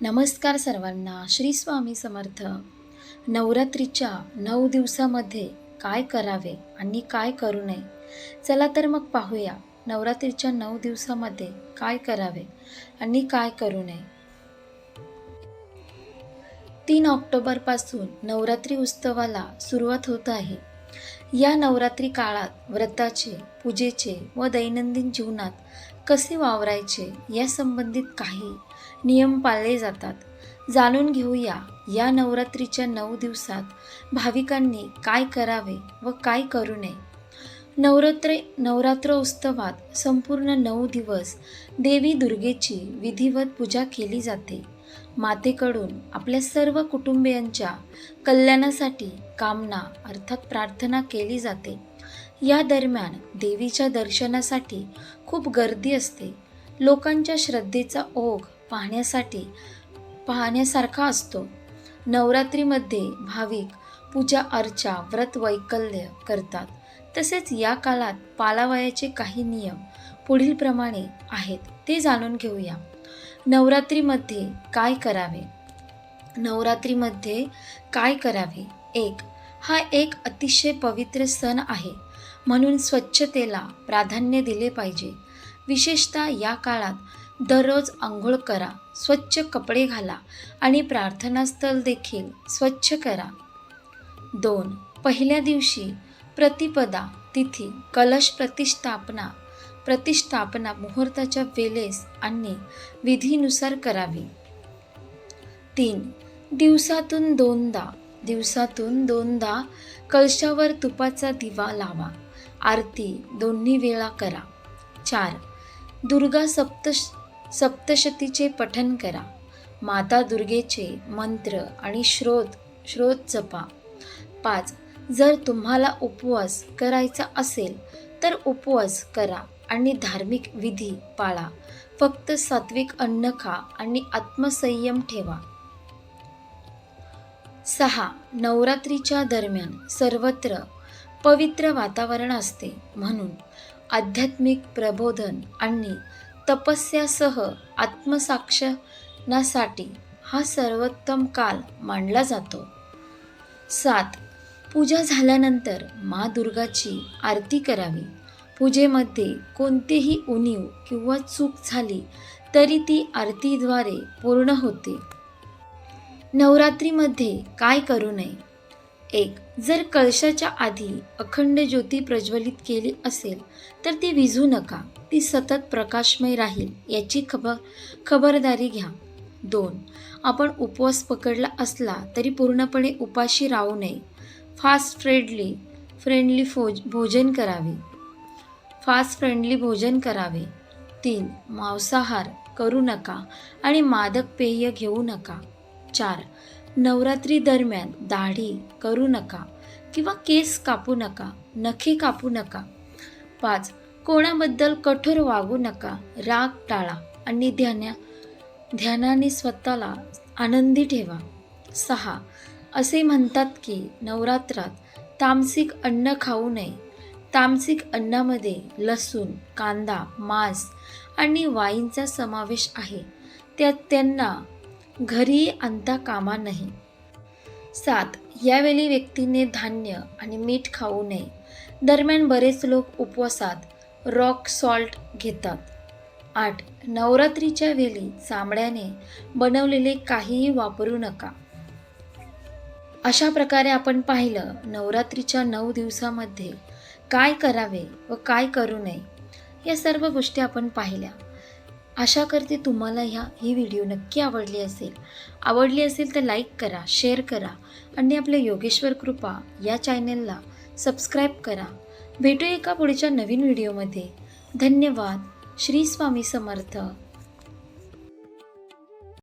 नमस्कार सर्वांना श्री स्वामी समर्थ. नवरात्रीच्या नऊ दिवसामध्ये काय करावे आणि काय करू नये? चला तर मग पाहूया नवरात्रीच्या नऊ दिवसामध्ये काय करावे आणि काय करू नये. तीन ऑक्टोबरपासून नवरात्री उत्सवाला सुरुवात होत आहे. या नवरात्री काळात व्रताचे पूजेचे व दैनंदिन जीवनात कसे वावरायचे या संबंधित काही नियम पाळले जातात. जाणून घेऊया या नवरात्रीच्या नऊ दिवसात भाविकांनी काय करावे व काय करू नये. नवरात्र नवरात्र उत्सवात संपूर्ण नऊ दिवस देवी दुर्गेची विधिवत पूजा केली जाते. मातेकडून आपल्या सर्व कुटुंबियांच्या कल्याणासाठी कामना अर्थात प्रार्थना केली जाते. या दरम्यान देवीच्या दर्शनासाठी खूप गर्दी असते. लोकांच्या श्रद्धेचा ओघ पाहण्यासाठी पाहण्यासारखा असतो. नवरात्रीमध्ये भाविक पूजा अर्चा व्रत वैकल्य करतात. तसेच या काळात पालावयाचे काही नियम पुढीलप्रमाणे आहेत ते जाणून घेऊया. नवरात्रीमध्ये काय करावे? नवरात्रीमध्ये काय करावे? एक हा एक अतिशय पवित्र सण आहे. म्हणून स्वच्छतेला प्राधान्य दिले पाहिजे. विशेषतः या काळात दररोज आंघोळ करा स्वच्छ कपडे घाला आणि प्रार्थनास्थळ देखील स्वच्छ करा. दोन पहिल्या दिवशी प्रतिपदा तिथी कलश प्रतिष्ठापना प्रतिष्ठापना मुहूर्ताच्या वेळेस आणि विधीनुसार करावी. तीन दिवसातून दोनदा दिवसातून दोनदा कलशावर तुपाचा दिवा लावा आरती दोन्ही वेळा करा. चार दुर्गा सप्तश सप्तशतीचे पठन करा. माता दुर्गेचे मंत्र आणि श्रोत श्रोत जपा. पाच जर तुम्हाला उपवास करायचा असेल तर उपवास करा आणि धार्मिक विधी पाळा. फक्त सात्विक अन्न खा आणि आत्मसंयम ठेवा. सहा नवरात्रीच्या दरम्यान सर्वत्र पवित्र वातावरण असते म्हणून आध्यात्मिक प्रबोधन आणि तपस्यासह आत्मसाक्षणासाठी हा सर्वोत्तम काल मानला जातो. सात. पूजा झाल्यानंतर मा दुर्गाची आरती करावी. पूजेमध्ये कोणतीही उणीव किंवा चूक झाली तरी ती आरतीद्वारे पूर्ण होते. नवरात्रीमध्ये काय करू नये? एक जर कळशाच्या आधी अखंड ज्योती प्रज्वलित केली असेल तर ती विझू नका. ती सतत प्रकाशमय राहील याची खबर खबरदारी घ्या. दोन आपण उपवास पकडला असला तरी पूर्णपणे उपाशी राहू नये. फास्ट फ्रेंडली फ्रेंडली फोज भोजन करावे. फास्ट फ्रेंडली भोजन करावे. तीन मांसाहार करू नका आणि मादक पेय घेऊ नका. चार नवरात्री दरम्यान दाढी करू नका किंवा केस कापू नका नखे कापू नका. पाच कोणाबद्दल कठोर वागू नका राग टाळा आणि ध्याना ध्यानाने स्वतःला आनंदी ठेवा. सहा असे म्हणतात की नवरात्रात तामसिक अन्न खाऊ नये. तामसिक अन्नामध्ये लसूण कांदा मांस आणि वाईनचा समावेश आहे. त्यात त्यांना घरी आणता कामा नाही. सात यावेळी व्यक्तीने धान्य आणि मीठ खाऊ नये. दरम्यान बरेच लोक उपवासात रॉक सॉल्ट घेतात. आठ नवरात्रीच्या वेळी चामड्याने बनवलेले काहीही वापरू नका. अशा प्रकारे आपण पाहिलं नवरात्रीच्या नऊ दिवसामध्ये काय करावे व काय करू नये या सर्व गोष्टी आपण पाहिल्या. आशा करते तुम्हाला ह्या ही व्हिडिओ नक्की आवडली असेल. आवडली असेल तर लाईक करा शेअर करा आणि आपल्या योगेश्वर कृपा या चॅनेलला सबस्क्राईब करा. भेटू एका पुढच्या नवीन व्हिडिओमध्ये धन्यवाद. श्री स्वामी समर्थ.